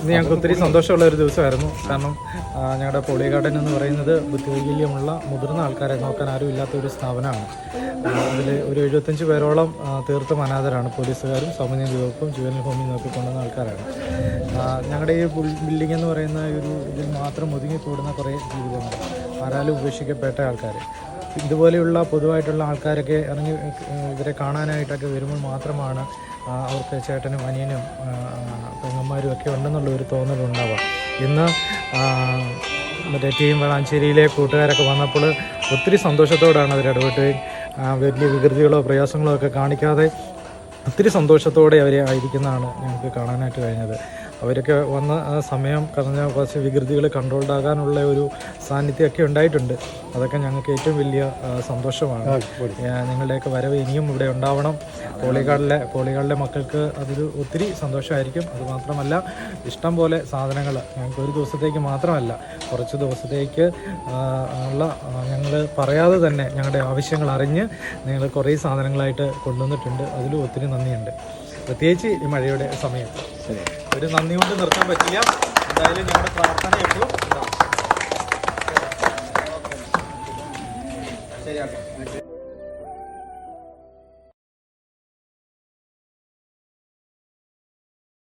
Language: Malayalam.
ഇന്ന് ഞങ്ങൾക്ക് ഒത്തിരി സന്തോഷമുള്ള ഒരു ദിവസമായിരുന്നു. കാരണം ഞങ്ങളുടെ പോളി ഗാർഡൻ എന്ന് പറയുന്നത് ബുദ്ധിവൈകല്യമുള്ള മുതിർന്ന ആൾക്കാരെ നോക്കാൻ ആരും ഇല്ലാത്ത ഒരു സ്ഥാപനമാണ്. അതിൽ ഒരു എഴുപത്തഞ്ച് പേരോളം തീർത്തും അനാഥരാണ്. പോലീസുകാരും സാമൂഹ്യ വകുപ്പും ജുവനൽ ഹോമിൽ നോക്കിക്കൊണ്ടുവന്ന ആൾക്കാരാണ്. ഞങ്ങളുടെ ഈ ബിൽഡിംഗ് എന്ന് പറയുന്ന ഒരു ഇതിൽ മാത്രം ഒതുങ്ങിക്കൂടുന്ന കുറേ ജീവിതങ്ങൾ ആരാലും ഉപേക്ഷിക്കപ്പെട്ട ആൾക്കാർ ഇതുപോലെയുള്ള പൊതുവായിട്ടുള്ള ആൾക്കാരൊക്കെ ഇറങ്ങി ഇവരെ കാണാനായിട്ടൊക്കെ വരുമ്പോൾ മാത്രമാണ് അവർക്ക് ചേട്ടനും അനിയനും പെങ്ങന്മാരും ഒക്കെ ഉണ്ടെന്നുള്ള ഒരു തോന്നലുണ്ടാവാം ഇന്ന് മറ്റേ ടീം വളാഞ്ചേരിയിലെ കൂട്ടുകാരൊക്കെ വന്നപ്പോൾ ഒത്തിരി സന്തോഷത്തോടാണ് അവർ ഇടപെട്ടുകയും വലിയ വികൃതികളോ പ്രയാസങ്ങളോ ഒക്കെ കാണിക്കാതെ ഒത്തിരി സന്തോഷത്തോടെ അവരെ ആയിരിക്കുന്നതാണ് ഞങ്ങൾക്ക് കാണാനായിട്ട് കഴിഞ്ഞത്. അവരൊക്കെ വന്ന ആ സമയം കഴിഞ്ഞ കുറച്ച് വികൃതികൾ കൺട്രോൾഡ് ആകാനുള്ള ഒരു സാന്നിധ്യമൊക്കെ ഉണ്ടായിട്ടുണ്ട്. അതൊക്കെ ഞങ്ങൾക്ക് ഏറ്റവും വലിയ സന്തോഷമാണ്. നിങ്ങളുടെയൊക്കെ വരവ് ഇനിയും ഇവിടെ ഉണ്ടാവണം. പോളികാർഡിലെ കോളികളിലെ മക്കൾക്ക് അതൊരു ഒത്തിരി സന്തോഷമായിരിക്കും. അതുമാത്രമല്ല ഇഷ്ടം പോലെ സാധനങ്ങൾ ഞങ്ങൾക്ക് ഒരു ദിവസത്തേക്ക് മാത്രമല്ല കുറച്ച് ദിവസത്തേക്ക് ഉള്ള ഞങ്ങൾ പറയാതെ തന്നെ ഞങ്ങളുടെ ആവശ്യങ്ങൾ അറിഞ്ഞ് നിങ്ങൾ കുറേ സാധനങ്ങളായിട്ട് കൊണ്ടുവന്നിട്ടുണ്ട്. അതിലും ഒത്തിരി നന്ദിയുണ്ട്. പ്രത്യേകിച്ച് ഈ മഴയുടെ സമയം. ഒരു നന്ദി കൊണ്ട് നിർത്താൻ പറ്റില്ല. എന്തായാലും ഞങ്ങളുടെ പ്രാർത്ഥന എപ്പോഴും ശരി